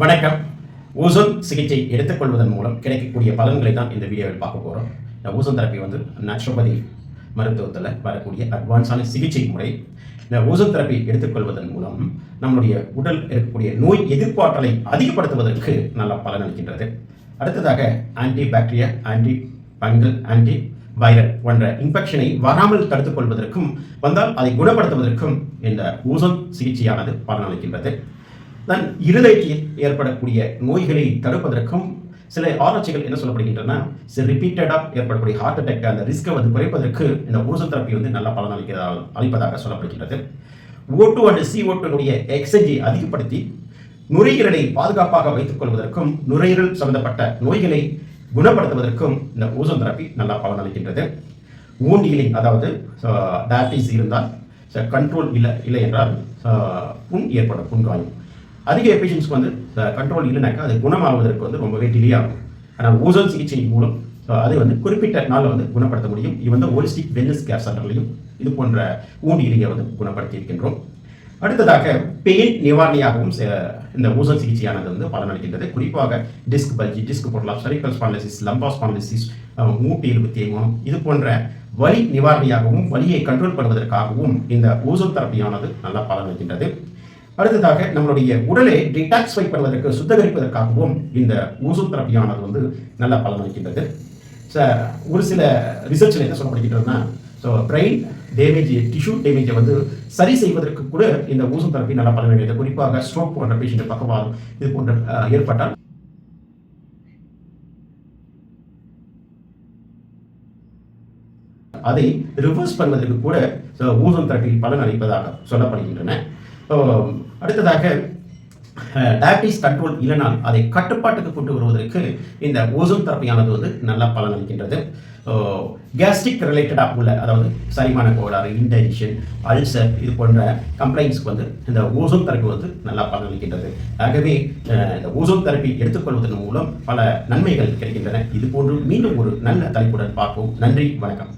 வணக்கம். ஓசோன் சிகிச்சை எடுத்துக்கொள்வதன் மூலம் கிடைக்கக்கூடிய பலன்களை தான் இந்த வீடியோவில் பார்க்க போகிறோம் இந்த ஓசோன் தெரப்பி வந்து நேச்சுரோபதி மருத்துவத்தில் வரக்கூடிய அட்வான்ஸான சிகிச்சை முறை. இந்த ஓசோன் தெரப்பி எடுத்துக்கொள்வதன் மூலம் நம்மளுடைய உடல் இருக்கக்கூடிய நோய் எதிர்ப்பாற்றலை அதிகப்படுத்துவதற்கு நல்ல பலன் அளிக்கின்றது. அடுத்ததாக anti bacteria anti fungal anti viral போன்ற இன்ஃபெக்ஷனை வராமல் தடுத்துக் கொள்வதற்கும் வந்தால் அதை குணப்படுத்துவதற்கும் இந்த ஓசோன் சிகிச்சையானது பலனளிக்கின்றது. தான் இருதயத்தில் ஏற்படக்கூடிய நோய்களை தடுப்பதற்கும் சில ஆராய்ச்சிகள் என்ன சொல்லப்படுகின்றன? சில ரிப்பீட்டடாக ஏற்படக்கூடிய ஹார்ட் அட்டாக் அந்த ரிஸ்க்கை வந்து குறைப்பதற்கு இந்த ஓசோன் தெரப்பி வந்து நல்ல பலன் அளிக்கிறதாக அளிப்பதாக சொல்லப்படுகின்றது. ஓட்டு அண்ட் சி ஓட்டுடைய எக்ஸைஜை அதிகப்படுத்தி நுரையீரலை பாதுகாப்பாக வைத்துக் கொள்வதற்கும் நுரையீரல் சம்பந்தப்பட்ட நோய்களை குணப்படுத்துவதற்கும் இந்த ஓசோன் தெரப்பி நல்லா பலன் அளிக்கின்றது ஊன் healing அதாவது டயபிட்டிஸ் இருந்தால் கண்ட்ரோல் இல்லை இல்லை என்றால் புண் ஏற்படும் புண்காயம் அதிக பேஷண்ட்ஸ்க்கு வந்து கண்ட்ரோல் இல்லைனாக்கா அது குணமாவதற்கு வந்து ரொம்பவே டிலே ஆகும். ஆனால் ஓசோன் சிகிச்சை மூலம் அஹ், அதை வந்து குறிப்பிட்ட நாளில் வந்து குணப்படுத்த முடியும். இது வந்து ஹோலிஸ்டிக் வெல்னஸ் கேர் சென்டர்லையும் இது போன்ற ஊண்டியிலேயே வந்து குணப்படுத்தி இருக்கின்றோம். அடுத்ததாக பெயின் நிவாரணியாகவும் இந்த ஊசல் சிகிச்சையானது வந்து பலனளிக்கின்றது. குறிப்பாக டிஸ்க் பல்ஜி டிஸ்க் பொருளாம் சரிக்கல் ஸ்பான்லிசிஸ் லம்பா ஸ்பான்லிசிஸ் மூட்டு இருபத்தி தேய்மானம் இது போன்ற வலி நிவாரணியாகவும் வலியை கண்ட்ரோல் பண்ணுவதற்காகவும் இந்த ஊசல் தெரப்பியானது நல்லா பலனளிக்கின்றது. அடுத்ததாக நம்மளுடைய உடலை டிடாக்ஸ்ஃபை பண்ணுவதற்கு சுத்தகரிப்பதற்காகவும் இந்த ஊசல் தெரப்பியானது வந்து நல்ல பலனளிக்கின்றது. ஸோ ஒரு சில ரிசர்ச்சில் என்ன சொல்லப்படுகின்றதுன்னா ஸோ பிரெயின் டேமேஜ் டிஷ்யூ டேமேஜை வந்து சரி செய்வதற்கு கூட இந்த ஊசம் தெரப்பி நல்ல பலனளிக்கிறது. குறிப்பாக ஸ்ட்ரோக் போன்ற பேஷண்ட் பக்கவாதம் இது போன்ற ஏற்பட்டால். அதை ரிவர்ஸ் பண்ணுவதற்கு கூட so, ஊசம் தெரப்பி பலன் அளிப்பதாக சொல்லப்படுகின்றன. அடுத்ததாக டயபிட்டிஸ் கண்ட்ரோல் இல்லைனால் அதை கட்டுப்பாட்டுக்கு கொண்டு வருவதற்கு இந்த ஓசோன் தெரப்பியானது வந்து நல்லா பலன் அளிக்கின்றது. கேஸ்ட்ரிக் ரிலேட்டடாக உள்ள அதாவது சரிமான கோளாறு இன்டைஜஷன் அல்சர் இது போன்ற கம்ப்ளைண்ட்ஸ்க்கு வந்து இந்த ஓசோன் தெரப்பி வந்து நல்லா பலன் அளிக்கின்றது. ஆகவே இந்த ஓசோன் தெரப்பி எடுத்துக்கொள்வதன் மூலம் பல நன்மைகள் கிடைக்கின்றன. இது போன்று மீண்டும் ஒரு நல்ல தலைப்புடன் பார்ப்போம். நன்றி வணக்கம்.